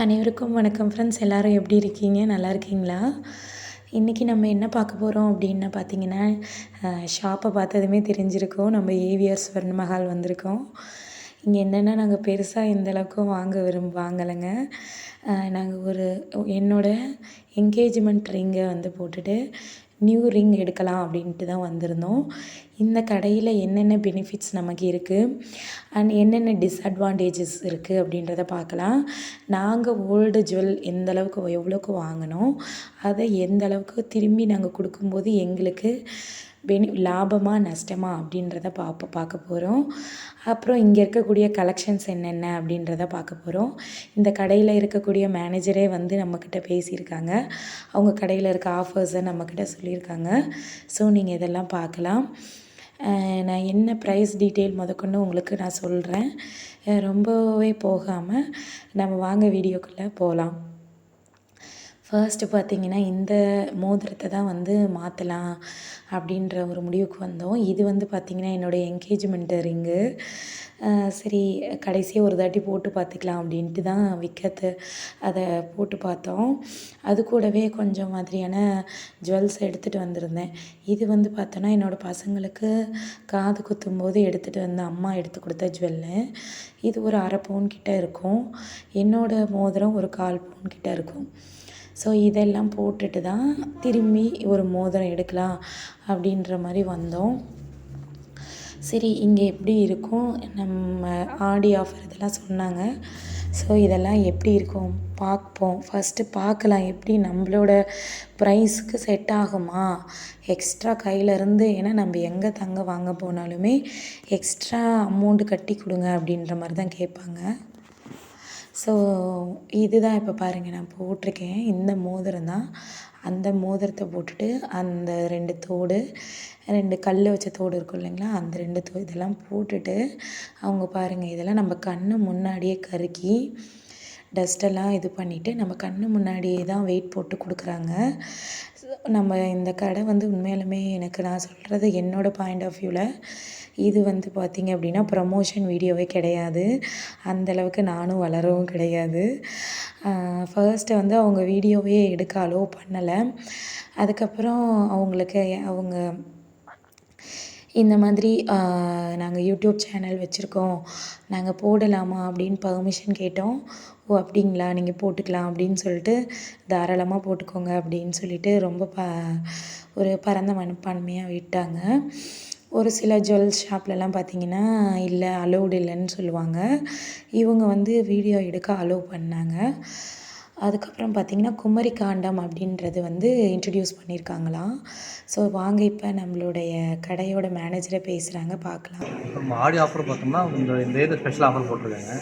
அனைவருக்கும் வணக்கம் ஃப்ரெண்ட்ஸ் எல்லோரும் எப்படி இருக்கீங்க? நல்லா இருக்கீங்களா? இன்றைக்கி நம்ம என்ன பார்க்க போகிறோம் அப்படின்னு பார்த்தீங்கன்னா ஷாப்பை பார்த்ததுமே தெரிஞ்சிருக்கோம். நம்ம ஏவிஆர் ஸ்வர்ண மஹால் வந்திருக்கோம். இங்கே என்னென்னா நாங்கள் பெருசாக எந்தளவுக்கும் வாங்க விரும்ப வாங்கலைங்க. நாங்கள் ஒரு என்னோடய என்கேஜ்மெண்ட் ரிங்கை வந்து போட்டுட்டு நியூ ரிங் எடுக்கலாம் அப்படின்ட்டு தான் வந்திருந்தோம். இந்த கடையில் என்னென்ன பெனிஃபிட்ஸ் நமக்கு இருக்குது அண்ட் என்னென்ன டிஸ்அட்வான்டேஜஸ் இருக்குது அப்படின்றத பார்க்கலாம். நாங்கள் ஓல்டு ஜுவல் எந்த அளவுக்கு எவ்வளோக்கு வாங்கினோம் அதை எந்த அளவுக்கு திரும்பி நாங்கள் கொடுக்கும்போது எங்களுக்கு பெனி லாபமா நஷ்டமா அப்படின்றத பார்ப்ப பார்க்க போகிறோம் அப்புறம் இங்கே இருக்கக்கூடிய கலெக்ஷன்ஸ் என்னென்ன அப்படின்றத பார்க்க போகிறோம் இந்த கடையில் இருக்கக்கூடிய மேனேஜரே வந்து நம்மக்கிட்ட பேசியிருக்காங்க. அவங்க கடையில் இருக்க ஆஃபர்ஸை நம்மக்கிட்ட சொல்லியிருக்காங்க. ஸோ நீங்கள் இதெல்லாம் பார்க்கலாம் நான் என்ன ப்ரைஸ் டீட்டெயில் முதற்கொண்டு உங்களுக்கு நான் சொல்கிறேன் ரொம்பவே போகாமல் நம்ம வாங்க வீடியோக்குள்ளே போகலாம் ஃபர்ஸ்ட்டு பார்த்திங்கன்னா இந்த மோதிரத்தை தான் வந்து மாற்றலாம் அப்படின்ற ஒரு முடிவுக்கு வந்தோம். இது வந்து பார்த்திங்கன்னா என்னோடய என்கேஜ்மெண்ட் ரிங்கு சரி கடைசியாக ஒரு தாட்டி போட்டு பார்த்துக்கலாம் அப்படின்ட்டு தான் விற்கத்து அதை போட்டு பார்த்தோம். அது கூடவே கொஞ்சம் மாதிரியான ஜுவல்ஸ் எடுத்துகிட்டு வந்திருந்தேன். இது வந்து பார்த்தோன்னா என்னோடய பசங்களுக்கு காது குத்தும்போது எடுத்துகிட்டு வந்த அம்மா எடுத்து கொடுத்த ஜுவல்லு இது ஒரு அரை பவுன் கிட்டே இருக்கும். என்னோடய மோதிரம் ஒரு கால் பவுன் கிட்ட இருக்கும். ஸோ இதெல்லாம் போட்டுட்டு தான் திரும்பி ஒரு மோதிரம் எடுக்கலாம் அப்படின்ற மாதிரி வந்தோம். சரி இங்கே எப்படி இருக்கும்? நம்ம ஆடி ஆஃபர் இதெல்லாம் சொன்னாங்க. ஸோ இதெல்லாம் எப்படி இருக்கும்? பார்ப்போம். ஃபஸ்ட்டு பார்க்கலாம். எப்படி நம்மளோட ப்ரைஸுக்கு செட் ஆகுமா? எக்ஸ்ட்ரா கையிலேருந்து ஏன்னா நம்ம எங்கே தங்க வாங்க போனாலுமே எக்ஸ்ட்ரா அமௌண்ட்டு கட்டி கொடுங்க அப்படின்ற மாதிரி தான் கேட்பாங்க. ஸோ இதுதான் இப்போ பாருங்கள் நான் போட்டிருக்கேன். இந்த மோதிரம் தான். அந்த மோதிரத்தை போட்டுட்டு அந்த ரெண்டு தோடு ரெண்டு கல் வச்ச தோடு இருக்கும் இல்லைங்களா? அந்த ரெண்டு தோ இதெல்லாம் போட்டுட்டு அவங்க பாருங்கள் இதெல்லாம் நம்ம கண்ணு முன்னாடியே கருக்கி டஸ்ட்டெல்லாம் இது பண்ணிவிட்டு நம்ம கண்ணு முன்னாடியே தான் வெயிட் போட்டு கொடுக்குறாங்க. நம்ம இந்த கடை வந்து உண்மையாலுமே எனக்கு நான் சொல்கிறது என்னோடய பாயிண்ட் ஆஃப் வியூவில் இது வந்து பார்த்திங்க அப்படின்னா ப்ரமோஷன் வீடியோவே கிடையாது. அந்தளவுக்கு நானும் வளரவும் கிடையாது. ஃபர்ஸ்ட்டு வந்து அவங்க வீடியோவே எடுக்க அலோவ் பண்ணலை. அதுக்கப்புறம் அவங்களுக்கு அவங்க இந்த மாதிரி நாங்கள் யூடியூப் சேனல் வச்சுருக்கோம். நாங்கள் போடலாமா அப்படின்னு பர்மிஷன் கேட்டோம். ஓ அப்படிங்களா? நீங்கள் போட்டுக்கலாம் அப்படின்னு சொல்லிட்டு தாராளமாக போட்டுக்கோங்க அப்படின்னு சொல்லிட்டு ரொம்ப ப ஒரு பரந்த மனப்பான்மையாக விட்டாங்க. ஒரு சில ஜுவல்ஸ் ஷாப்லலாம் பார்த்திங்கன்னா இல்லை அலோடு இல்லைன்னு சொல்லுவாங்க. இவங்க வந்து வீடியோ எடுக்க அலோவ் பண்ணாங்க. அதுக்கப்புறம் பார்த்திங்கன்னா குமரி காண்டம் அப்படின்றது வந்து இன்ட்ரடியூஸ் பண்ணியிருக்காங்களாம். ஸோ வாங்க இப்போ நம்மளுடைய கடையோட மேனேஜரை பேசுகிறாங்க பார்க்கலாம். நம்ம ஆடி ஆஃபர் பார்த்தோம்னா இந்த இந்த இயர் ஸ்பெஷல் ஆஃபர் போட்டிருக்காங்க.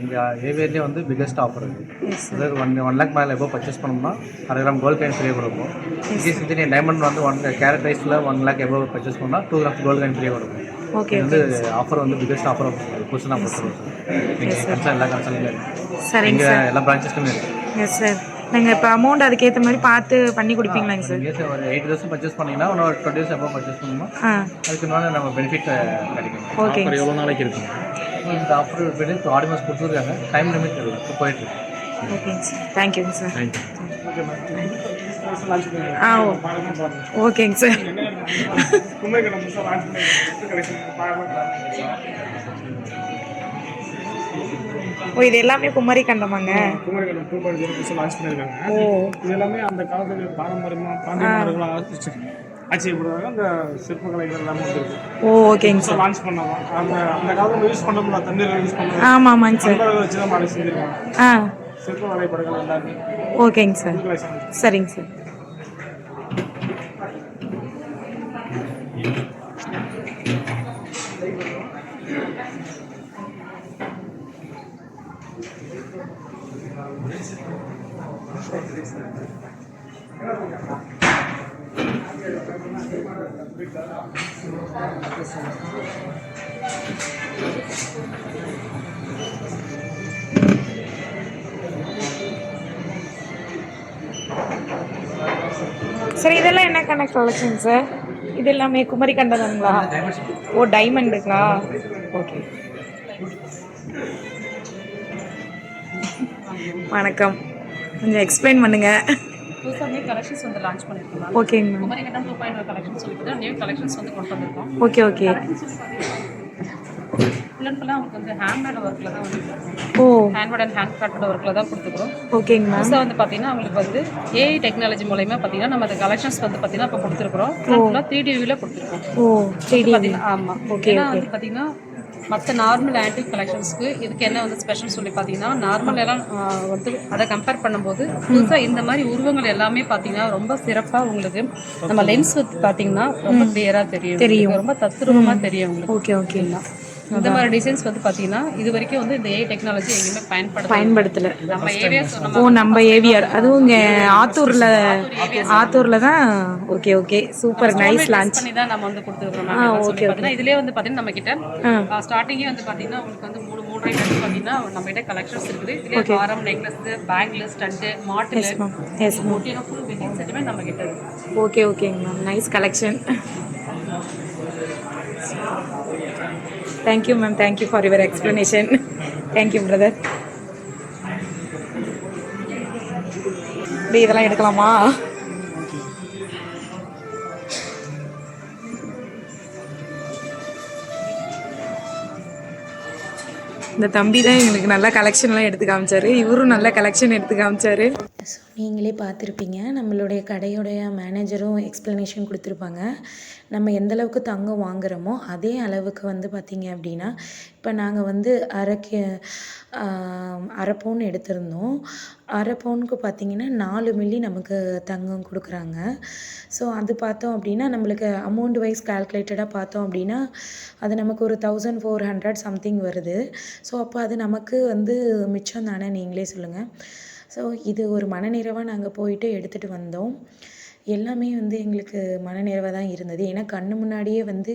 எங்கள் ஏவியர்லேயே வந்து பிக்கஸ்ட் ஆஃபர் இருக்குது அதாவது ஒன் ஒன் லேக் மேலே எப்போ பர்ச்சேஸ் பண்ணோம்னா அரை கிராம் கோல்ட் காயின் ஃப்ரீயாக கொடுப்போம். இன்கேஸ் வந்து டைமண்ட் வந்து ஒன் கேரட் ரைஸில் ஒன் லேக் எவ்வளோ பர்ச்சேஸ் பண்ணால் டூ கிராம்ஸ் கோல்ட் காயின் ஃப்ரீயாக கொடுக்கும் ஓகே இது வந்து ஆஃபர் வந்து பிக்கஸ்ட் ஆஃபர் புதுசாக கன்சல் எல்லா கன்சல்லையும் இருக்குது இங்கே எல்லா பிரான்ச்சஸ்க்குமே இருக்குது எஸ் சார் நீங்கள் இப்போ அமௌண்ட் அதுக்கேற்ற மாதிரி பார்த்து பண்ணி கொடுப்பீங்களாங்க சார் இங்கே ஒரு எயிட் தௌசண்ட் பர்ச்சேஸ் பண்ணிங்கன்னா இன்னொரு டுவெண்ட்டி தௌசண்ட் எப்போ பர்ச்சேஸ் பண்ணணுமோ? ஆ. அதுக்கு மேலே நம்ம பெனிஃபிட் கிடைக்கும். ஓகே எவ்வளோ நாளைக்கு இருக்கும் இந்த ஆஃபர் பெனிஃபிட் ஆடி மாதம் கொடுத்துருக்காங்க. டைம் லிமிட் இருக்குது போயிட்டு இருக்கு. ஓகேங்க சார் தேங்க்யூங்க சார் ஆ ஓ. ஓகேங்க சார் ஓ இது எல்லாமே குமரி கண்டமாங்க குமரிக்கண்டம் டூ பாயிண்ட் ஜீரோ புதுசாக லான்ச் பண்ணியிருக்காங்க. ஓ. இது எல்லாமே அந்த காலத்துல பாரம்பரியமாக பாண்டியர்களாக ஆச்சரியப்படுறாங்க அந்த சிற்பக்கலைகள் எல்லாமே வந்துருக்கு. ஓ ஓகேங்க சார். லான்ச் பண்ணலாம். அந்த அந்த காலத்தில் யூஸ் பண்ணோம்ல தண்ணீர் யூஸ் பண்ணது ஆமாம் ஆமாங்க சார். அந்த வச்சு தான் மாடல் செஞ்சிருக்காங்க. ஆ. சிற்ப வரைபடங்கள் எல்லாமே. ஓகேங்க சார். சரிங்க சார். சார் இதெல்லாம் என்ன கணக்கு கலெக்ஷன் சார் இது எல்லாமே குமரி கண்டதாங்களா ஓ டைமண்டுங்களா ஓகே வணக்கம். கொஞ்சம் எக்ஸ்பிளைன் பண்ணுங்க. புதுசாக நியூ கலெக்ஷன்ஸ் வந்து லான்ச் பண்ணியிருக்கோம் ஓகேங்க மேம் குமரி கட்டம் டூ பாயிண்ட் கலெக்ஷன் சொல்லிட்டு நியூ கலெக்ஷன்ஸ் வந்து கொண்டு வந்திருக்கோம். ஓகே ஓகே ஃபுல் அண்ட் ஃபுல்லாக அவங்களுக்கு வந்து ஹேண்ட்மேட் ஒர்க்கில் தான் வந்து ஓ. ஹேண்ட்மேட் அண்ட் ஹேண்ட் கட்டட் ஒர்க்கில் தான் கொடுத்துருக்கோம். ஓகேங்க மேம் புதுசாக வந்து பார்த்தீங்கன்னா அவங்களுக்கு வந்து ஏஐ டெக்னாலஜி மூலயமா பார்த்தீங்கன்னா நம்ம அந்த கலெக்ஷன்ஸ் வந்து பார்த்தீங்கன்னா இப்போ கொடுத்துருக்குறோம். ஃபுல்லாக த்ரீ டிவியில் கொடுத்துருக்கோம். ஓ த்ரீ ஆமாம் okay. வந்து பார்த்தீங்கன்னா மற்ற நார்மல் ஆன்டிக் கலெக்ஷன்ஸ்க்கு இதுக்கு என்ன வந்து ஸ்பெஷல் சொல்லி பார்த்தீங்கன்னா நார்மல் எல்லாம் வந்து அதை கம்பேர் பண்ணும்போது புதுசாக இந்த மாதிரி உருவங்கள் எல்லாமே பார்த்தீங்கன்னா ரொம்ப சிறப்பாக உங்களுக்கு நம்ம லென்ஸ் வந்து பார்த்தீங்கன்னா ரொம்ப கிளியராக தெரியும். தெரியும். ரொம்ப தத்ரூபமாக தெரியும் உங்களுக்கு. Okay okay. இந்த மாதிரி டிசைன்ஸ் வந்து பார்த்தீங்கன்னா இது வரைக்கும் வந்து இந்த ஏஐ டெக்னாலஜி எங்கேயுமே பயன்படுத்த பயன்படுத்தல. நம்ம ஏவிஎஸ் ஓ நம்ம ஏவிஆர் அதுவும் இங்கே ஆத்தூரில் ஆத்தூரில் தான் okay okay super nice launch பண்ணி தான் நம்ம வந்து கொடுத்துருக்கோம் மேம் எல்லாம் சொல்லி பார்த்தீங்கன்னா இதுலேயே வந்து பார்த்தீங்கன்னா நம்ம கிட்ட ஸ்டார்டிங்கே வந்து பார்த்தீங்கன்னா உங்களுக்கு வந்து மூணு மூன்றரை வந்து பார்த்தீங்கன்னா நம்ம கிட்ட கலெக்ஷன்ஸ் இருக்குது. இதுலேயே ஆரம் நெக்லஸ் பேங்கிள் ஸ்டட்டு மாட்டில் ஃபுல் செட்டுமே நம்ம கிட்ட இருக்கு. ஓகே ஓகேங்க ma'am nice collection thank you ma'am thank you for your explanation thank you brother இதெல்லாம் எடுக்கலாமா? இந்த தம்பி தான் எங்களுக்கு நல்ல கலெக்ஷன்லாம் எடுத்து காமிச்சாரு. இவரும் நல்ல கலெக்ஷன் எடுத்து காமிச்சாரு. ஸோ நீங்களே பார்த்துருப்பீங்க. நம்மளுடைய கடையுடைய மேனேஜரும் எக்ஸ்ப்ளனேஷன் கொடுத்துருப்பாங்க. நம்ம எந்தளவுக்கு தங்கம் வாங்குறோமோ அதே அளவுக்கு வந்து பார்த்திங்க அப்படின்னா இப்போ நாங்கள் வந்து அரைக்கு அரை பவுன் எடுத்திருந்தோம். அரை பவுனுக்கு பார்த்திங்கன்னா நாலு மில்லி நமக்கு தங்கம் கொடுக்குறாங்க. ஸோ அது பார்த்தோம் அப்படின்னா நம்மளுக்கு அமௌண்ட் வைஸ் கால்குலேட்டடாக பார்த்தோம் அப்படின்னா அது நமக்கு ஒரு தௌசண்ட் ஃபோர் ஹண்ட்ரட் சம்திங் வருது. ஸோ அப்போ அது நமக்கு வந்து மிச்சம் தானே நீங்களே சொல்லுங்கள் ஸோ இது ஒரு மனநிறைவாக நாங்கள் போயிட்டு எடுத்துகிட்டு வந்தோம். எல்லாமே வந்து எங்களுக்கு மனநிறைவாக தான் இருந்தது. ஏன்னா கண்ணு முன்னாடியே வந்து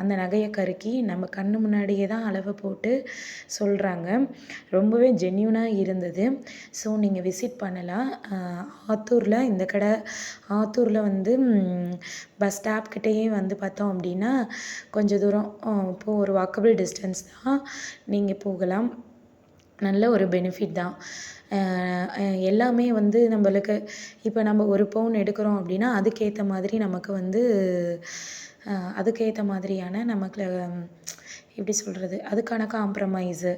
அந்த நகையை கருக்கி நம்ம கண்ணு முன்னாடியே தான் அளவை போட்டு சொல்கிறாங்க ரொம்பவே ஜென்யூனாக இருந்தது. ஸோ நீங்கள் விசிட் பண்ணலாம். ஆத்தூரில் இந்த கடை ஆத்தூரில் வந்து பஸ் ஸ்டாப் கிட்டேயே வந்து பார்த்தோம் அப்படின்னா கொஞ்சம் தூரம் இப்போது ஒரு வாக்கபிள் டிஸ்டன்ஸ் தான். நீங்கள் போகலாம். நல்ல ஒரு பெனிஃபிட் தான். எல்லாமே வந்து நம்மளுக்கு இப்போ நம்ம ஒரு பவுன் எடுக்கிறோம் அப்படின்னா அதுக்கேற்ற மாதிரி நமக்கு வந்து அதுக்கேற்ற மாதிரியான நமக்கு எப்படி சொல்கிறது அதுக்கான காம்ப்ரமைஸு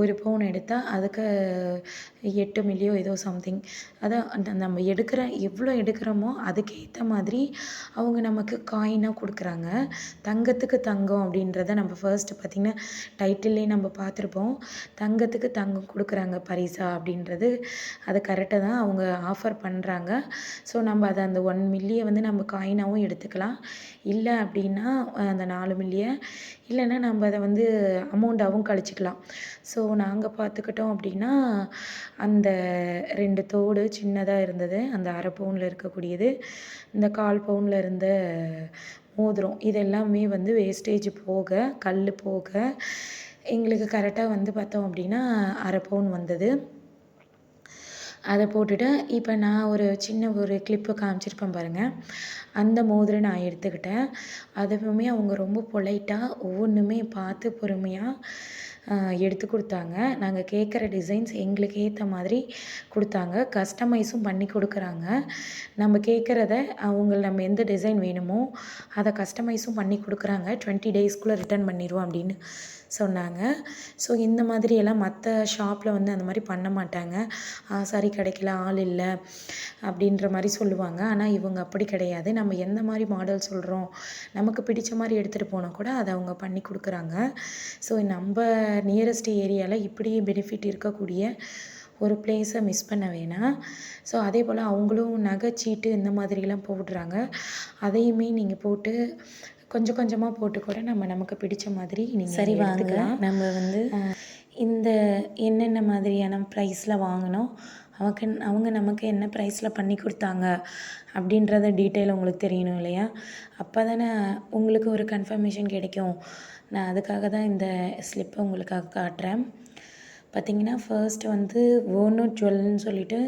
ஒரு பவுன் எடுத்தால் அதுக்கு எட்டு மில்லியோ ஏதோ சம்திங் அதை அந்த நம்ம எடுக்கிற எவ்வளோ எடுக்கிறோமோ அதுக்கேற்ற மாதிரி அவங்க நமக்கு காயினாக கொடுக்குறாங்க. தங்கத்துக்கு தங்கம் அப்படின்றத நம்ம ஃபர்ஸ்ட்டு பார்த்திங்கன்னா டைட்டில்லே நம்ம பார்த்துருப்போம். தங்கத்துக்கு தங்கம் கொடுக்குறாங்க பரிசா அப்படின்றது. அது கரெக்டாக தான் அவங்க ஆஃபர் பண்ணுறாங்க ஸோ நம்ம அதை அந்த ஒன் மில்லியை வந்து நம்ம காயினாகவும் எடுத்துக்கலாம். இல்லை அப்படின்னா அந்த நாலு மில்லியை இல்லைன்னா நம்ம அதை வந்து அமௌண்ட்டாகவும் கழிச்சிக்கலாம். ஸோ நாங்கள் பார்த்துக்கிட்டோம் அப்படின்னா அந்த ரெண்டு தோடு சின்னதாக இருந்தது. அந்த அரை பவுனில் இருக்கக்கூடியது. இந்த கால் பவுனில் இருந்த மோதிரம் இது எல்லாமே வந்து வேஸ்டேஜ் போக கல் போக எங்களுக்கு கரெக்டாக வந்து பார்த்தோம் அப்படின்னா அரை பவுன் வந்தது. அதை போட்டுட்டு இப்போ நான் ஒரு சின்ன ஒரு கிளிப்பு காமிச்சிருப்பேன் பாருங்கள் அந்த மோதிரம் நான் எடுத்துக்கிட்டேன். அதுவுமே அவங்க ரொம்ப பொலைட்டாக ஒவ்வொன்றுமே பார்த்து பொறுமையாக எடுத்து கொடுத்தாங்க. நாங்கள் கேட்குற டிசைன்ஸ் எங்களுக்கு ஏற்ற மாதிரி கொடுத்தாங்க. கஸ்டமைஸும் பண்ணி கொடுக்குறாங்க. நம்ம கேட்குறத அவங்க நம்ம எந்த டிசைன் வேணுமோ அதை கஸ்டமைஸும் பண்ணி கொடுக்குறாங்க. டுவெண்ட்டி டேஸ்க்குள்ளே ரிட்டர்ன் பண்ணிடுவோம் அப்படின்னு. சொன்னாங்க. ஸோ இந்த மாதிரி எல்லாம் மற்ற ஷாப்பில் வந்து அந்த மாதிரி பண்ண மாட்டாங்க. சாரி கிடைக்கல ஆள் இல்லை அப்படின்ற மாதிரி சொல்லுவாங்க. ஆனால் இவங்க அப்படி கிடையாது. நம்ம எந்த மாதிரி மாடல் சொல்கிறோம் நமக்கு பிடிச்ச மாதிரி எடுத்துகிட்டு போனால் கூட அதை அவங்க பண்ணி கொடுக்குறாங்க. ஸோ நம்ம நியரஸ்ட் ஏரியாவில் இப்படி பெனிஃபிட் இருக்கக்கூடிய ஒரு பிளேஸை மிஸ் பண்ண வேணாம். ஸோ அதே போல் அவங்களும் நகைச்சீட்டு இந்த மாதிரிலாம் போடுறாங்க. அதையுமே நீங்கள் போட்டு கொஞ்சம் கொஞ்சமாக போட்டு கூட நம்ம நமக்கு பிடிச்ச மாதிரி நீங்கள் சரி வாங்க. நம்ம வந்து இந்த என்னென்ன மாதிரியான ப்ரைஸில் வாங்கினோம் அவங்க அவங்க நமக்கு என்ன ப்ரைஸில் பண்ணி கொடுத்தாங்க அப்படின்றத டீட்டெயில் உங்களுக்கு தெரியணும் இல்லையா? அப்போ தானே உங்களுக்கு ஒரு கன்ஃபர்மேஷன் கிடைக்கும். நான் அதுக்காக தான் இந்த ஸ்லிப்பை உங்களுக்காக காட்டுறேன். பார்த்தீங்கன்னா ஃபர்ஸ்ட் வந்து ஓனூர் ஜுவல்னு சொல்லிட்டு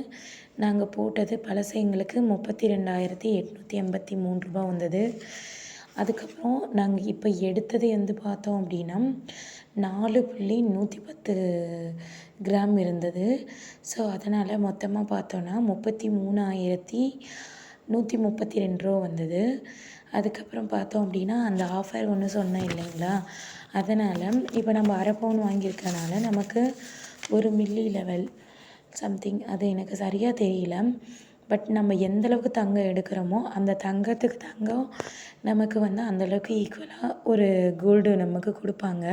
நாங்கள் போட்டது பழசு எங்களுக்கு முப்பத்தி ரெண்டாயிரத்தி எட்நூற்றி எண்பத்தி மூணு ரூபா வந்தது. அதுக்கப்புறம் நாங்கள் இப்போ எடுத்தது வந்து பார்த்தோம் அப்படின்னா நாலு புள்ளி நூற்றி பத்து கிராம் இருந்தது. ஸோ அதனால் மொத்தமாக பார்த்தோன்னா முப்பத்தி மூணாயிரத்தி நூற்றி முப்பத்தி ரெண்டு ரூபா வந்தது. அதுக்கப்புறம் பார்த்தோம் அப்படின்னா அந்த ஆஃபர் ஒன்று சொன்னேன் இல்லைங்களா? அதனால் இப்போ நம்ம அரை பவுன் வாங்கியிருக்கனால நமக்கு ஒரு மில்லி லெவல் சம்திங் அது எனக்கு சரியாக தெரியல. பட் நம்ம எந்தளவுக்கு தங்கம் எடுக்கிறோமோ அந்த தங்கத்துக்கு தங்கம் நமக்கு வந்து அந்தளவுக்கு ஈக்குவலாக ஒரு கோல்டு நமக்கு கொடுப்பாங்க.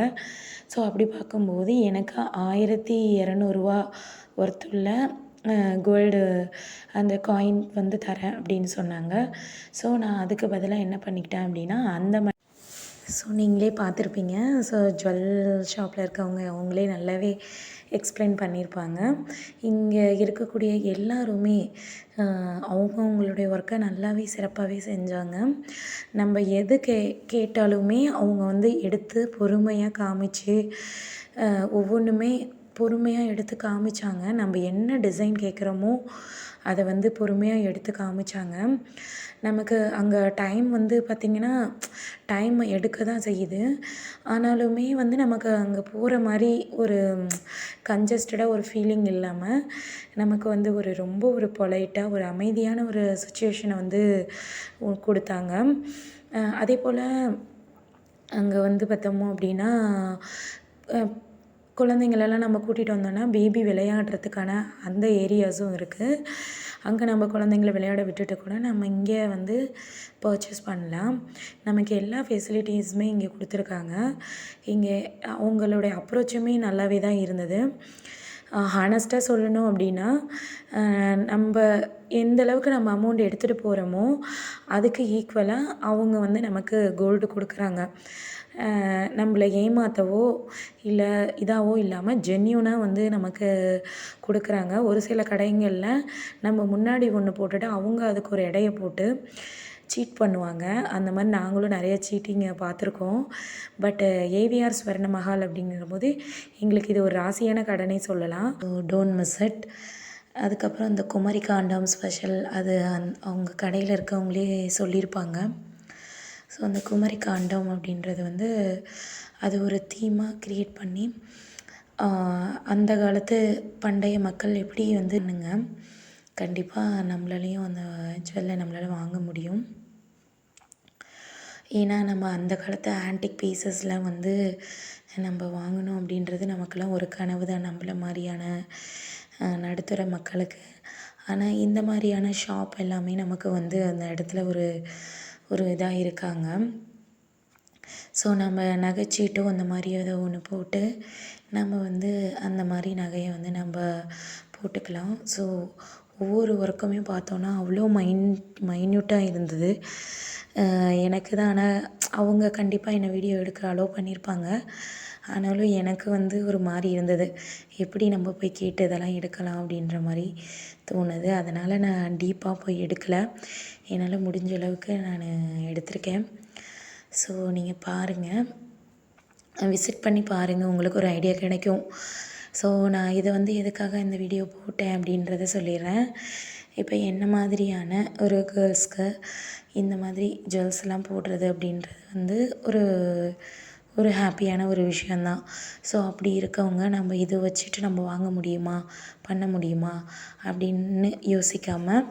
ஸோ அப்படி பார்க்கும்போது எனக்கு ஆயிரத்தி இரநூறுவா ஒர்த்துள்ள கோல்டு அந்த காயின் வந்து தரேன் அப்படின்னு சொன்னாங்க. ஸோ நான் அதுக்கு பதிலாக என்ன பண்ணிக்கிட்டேன் அப்படின்னா அந்த ம ஸோ நீங்களே பார்த்துருப்பீங்க. ஸோ ஜுவல் ஷாப்பில் இருக்கவங்க அவங்களே நல்லாவே எக்ஸ்பிளைன் பண்ணியிருப்பாங்க இங்கே இருக்கக்கூடிய எல்லாருமே அவங்கவுங்களுடைய ஒர்க்கை நல்லாவே சிறப்பாகவே செஞ்சாங்க. நம்ம எது கே கேட்டாலுமே அவங்க வந்து எடுத்து பொறுமையாக காமிச்சு ஒவ்வொன்றுமே பொறுமையாக எடுத்து காமிச்சாங்க. நம்ம என்ன டிசைன் கேட்குறோமோ அதை வந்து பொறுமையாக எடுத்து காமிச்சாங்க. நமக்கு அங்கே டைம் வந்து பார்த்திங்கன்னா டைம் எடுக்க தான் செய்யுது. ஆனாலுமே வந்து நமக்கு அங்கே போகிற மாதிரி ஒரு கன்ஜஸ்டடாக ஒரு ஃபீலிங் இல்லாமல் நமக்கு வந்து ஒரு ரொம்ப ஒரு பொலைட்டாக ஒரு அமைதியான ஒரு சுச்சுவேஷனை வந்து கொடுத்தாங்க. அதே போல் அங்கே வந்து பார்த்தோமோ அப்படின்னா குழந்தைங்களெல்லாம் நம்ம கூட்டிகிட்டு வந்தோன்னா பேபி விளையாடுறதுக்கான அந்த ஏரியாஸும் இருக்குது அங்கே நம்ம குழந்தைங்கள விளையாட விட்டுட்டு கூட நம்ம இங்கே வந்து பர்ச்சேஸ் பண்ணலாம். நமக்கு எல்லா ஃபெசிலிட்டிஸுமே இங்கே கொடுத்துருக்காங்க. இங்கே அவங்களுடைய அப்ரோச்சுமே நல்லாவே தான் இருந்தது. ஹானஸ்ட்டாக சொல்லணும் அப்படின்னா நம்ம எந்த அளவுக்கு நம்ம அமௌண்ட் எடுத்துகிட்டு போகிறோமோ அதுக்கு ஈக்குவலாக அவங்க வந்து நமக்கு கோல்டு கொடுக்குறாங்க. நம்மள ஏமாற்றவோ இல்லை இதாகவோ இல்லாமல் ஜென்யூனாக வந்து நமக்கு கொடுக்குறாங்க. ஒரு சில கடைங்களில் நம்ம முன்னாடி ஒன்று போட்டுட்டு அவங்க அதுக்கு ஒரு எடையை போட்டு சீட் பண்ணுவாங்க. அந்த மாதிரி நாங்களும் நிறைய சீட்டிங்கை பார்த்துருக்கோம். பட்டு ஏவிஆர் ஸ்வர்ண மஹால் அப்படிங்கிற போது எங்களுக்கு இது ஒரு ராசியான கடனே சொல்லலாம். டோன்ட் மிஸ் இட் அதுக்கப்புறம் இந்த குமரி காண்டம் ஸ்பெஷல் அது அந் அவங்க கடையில் இருக்கவங்களே சொல்லியிருப்பாங்க. ஸோ அந்த குமரி காண்டம் அப்படின்றது வந்து அது ஒரு தீமாக க்ரியேட் பண்ணி அந்த காலத்து பண்டைய மக்கள் எப்படி வந்துங்க கண்டிப்பாக நம்மளாலையும் அந்த ஜுவல்லை நம்மளால் வாங்க முடியும். ஏன்னா நம்ம அந்த காலத்து ஆன்டிக் பீசஸ்லாம் வந்து நம்ம வாங்கணும் அப்படின்றது நமக்கெல்லாம் ஒரு கனவு தான். நம்மள மாதிரியான நடுத்தர மக்களுக்கு. ஆனால் இந்த மாதிரியான ஷாப் எல்லாமே நமக்கு வந்து அந்த இடத்துல ஒரு ஒரு இதாக இருக்காங்க. ஸோ நம்ம நகைச்சீட்டும் அந்த மாதிரி ஏதோ ஒன்று போட்டு நம்ம வந்து அந்த மாதிரி நகையை வந்து நம்ம போட்டுக்கலாம். ஸோ ஒவ்வொரு ஒர்க்குமே பார்த்தோன்னா அவ்வளோ மைன் மைன்யூட்டாக இருந்தது. எனக்கு தான். ஆனால் அவங்க கண்டிப்பாக என்னை வீடியோ எடுக்க அலோவ் பண்ணியிருப்பாங்க ஆனாலும் எனக்கு வந்து ஒரு மாதிரி இருந்தது. எப்படி நம்ம போய் கேட்டு இதெல்லாம் எடுக்கலாம் அப்படின்ற மாதிரி தோணுது. அதனால் நான் டீப்பாக போய் எடுக்கலை. என்னால் முடிஞ்ச அளவுக்கு நான் எடுத்திருக்கேன். ஸோ நீங்கள் பாருங்கள் விசிட் பண்ணி பாருங்கள் உங்களுக்கு ஒரு ஐடியா கிடைக்கும். ஸோ நான் இதை வந்து எதுக்காக இந்த வீடியோ போட்டேன் அப்படின்றத சொல்லிடுறேன். இப்போ என்ன மாதிரியான ஒரு கேர்ள்ஸ்க்கு இந்த மாதிரி ஜுவல்ஸ்லாம் போடுறது அப்படின்றது வந்து ஒரு ஒரு ஹாப்பியான ஒரு விஷயந்தான். ஸோ அப்படி இருக்கவங்க நம்ம இதை வச்சுட்டு நம்ம வாங்க முடியுமா? பண்ண முடியுமா? அப்படின்னு யோசிக்காமல்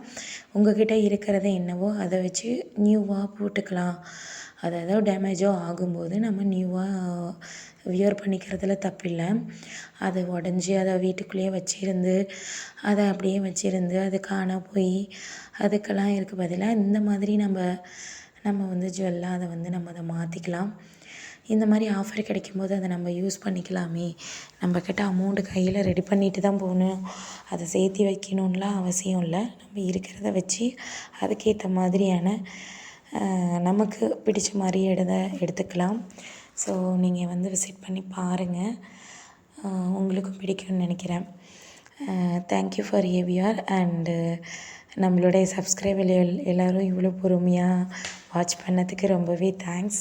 உங்கக்கிட்ட இருக்கிறத என்னவோ அதை வச்சு நியூவாக போட்டுக்கலாம். அது ஏதோ டேமேஜோ ஆகும்போது நம்ம நியூவாக வியர் பண்ணிக்கிறதுல தப்பில்லை. அதை உடஞ்சி அதை வீட்டுக்குள்ளேயே வச்சிருந்து அதை அப்படியே வச்சிருந்து அது காணா போய் அதுக்கெல்லாம் இருக்க பதிலாக இந்த மாதிரி நம்ம நம்ம வந்து ஜுவல்லாக அதை வந்து நம்ம அதை மாற்றிக்கலாம் இந்த மாதிரி ஆஃபர் கிடைக்கும்போது அதை நம்ம யூஸ் பண்ணிக்கலாமே. நம்ம கிட்ட அமௌண்ட்டு கையில் ரெடி பண்ணிட்டு தான் போகணும். அதை சேர்த்து வைக்கணுன்லாம் அவசியம் இல்லை. நம்ம இருக்கிறத வச்சு அதுக்கேற்ற மாதிரியான நமக்கு பிடிச்ச மாதிரி இடத்த எடுத்துக்கலாம். ஸோ நீங்கள் வந்து விசிட் பண்ணி பாருங்கள் உங்களுக்கும் பிடிக்கும்னு நினைக்கிறேன். Thank you for AVR and நம்மளுடைய சப்ஸ்கிரைபர் எல்லோரும் இவ்வளோ பொறுமையாக வாட்ச் பண்ணதுக்கு ரொம்பவே தேங்க்ஸ்